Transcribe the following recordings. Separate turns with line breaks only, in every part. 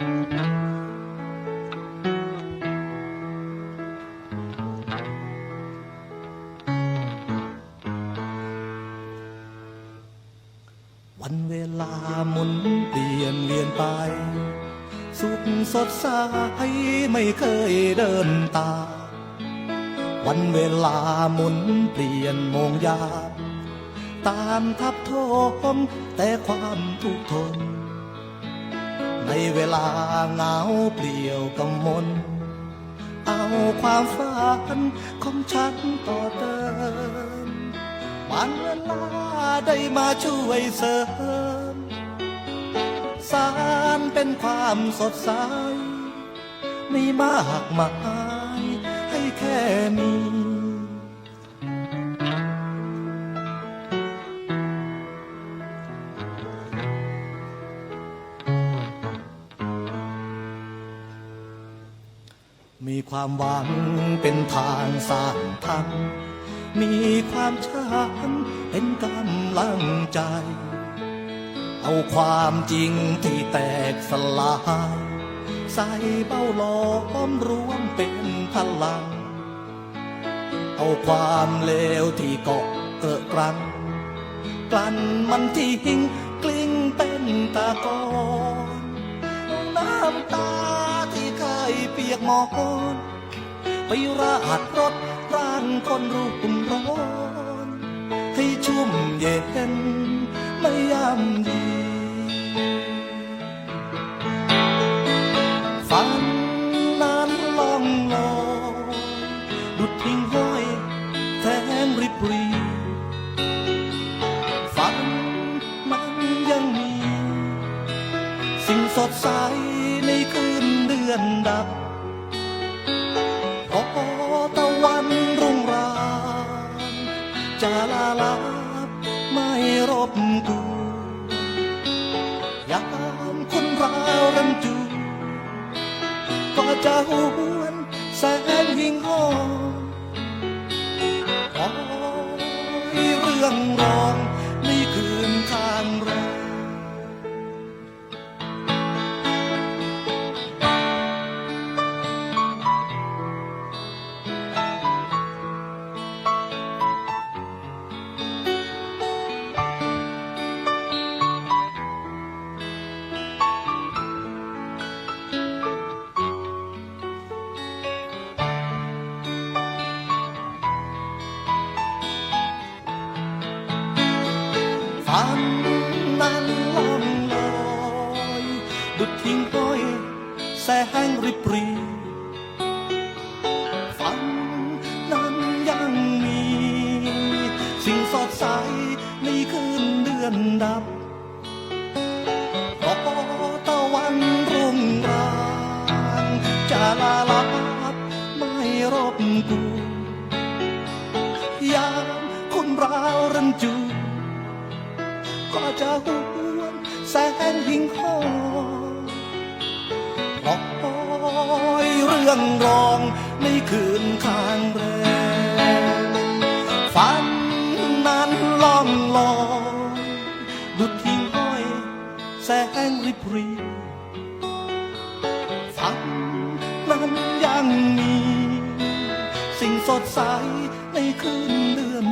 วันเวลาหมุนเปลี่ยนเวียนไป สุขสดใสไม่เคยเดินตา วันเวลาหมุนเปลี่ยนมองยาตามทับทมแต่ความทุกทน ในเวลาเหงาเปลี่ยวกำมลเอาความฝันของฉันต่อเติมวันเวลาได้มาช่วยเสริม สารเป็นความสดใส ไม่มากมายให้แค่มี ความหวังเป็นทางสร้างธรรมมีความช้ำเป็นกำลังใจ เอาความจริงที่แตกสลาย ใส่เบ้าหลอมรวมเป็นพลัง เอาความเลวที่เกาะเกอะกรัง กลั่นมันที่หิ้งกลิ้งเป็นตะกอนน้ำตา เคยเปียกหมอนไปราดรถร่างคนรูปร้อน ให้ชุ่มเย็นไม่ยำดี ดือนดับ พอตะวันรุ่งรางจะลาลับไม่รบกวนยามคนราวรันจู ก็จะหวนแสงหิ่งห้อยคอยเรื่องรอง ดุดทิ้งห้อยแสงริบรีฝันนั้นยังมี สิ่งสดใสในคืนเดือนดับรอตะวันรุ่งรางจะลาลับไม่รบกวนยามคุณราวรันจูก็จะหวนแสงหิ่งห้อย รื่องรองในคืนข้างแรมฝันนั้นล่องลอยดุดทิ้งห้อย แสงริบรีฝันนั้นยังมี สิ่งสดใสในคืนเดือน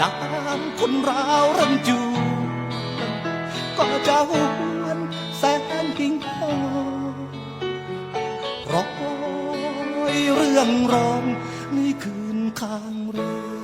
ยามคนราวรำจูก็จะหวนแสนกิ่งห้อยรอยเรื่องรองในคืนข้างเรือ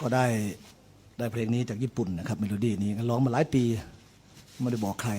ก็ได้ได้เพลงนี้จากญี่ปุ่นนะครับเมโลดี้นี้ร้องมาหลายปี ไม่ได้บอกใคร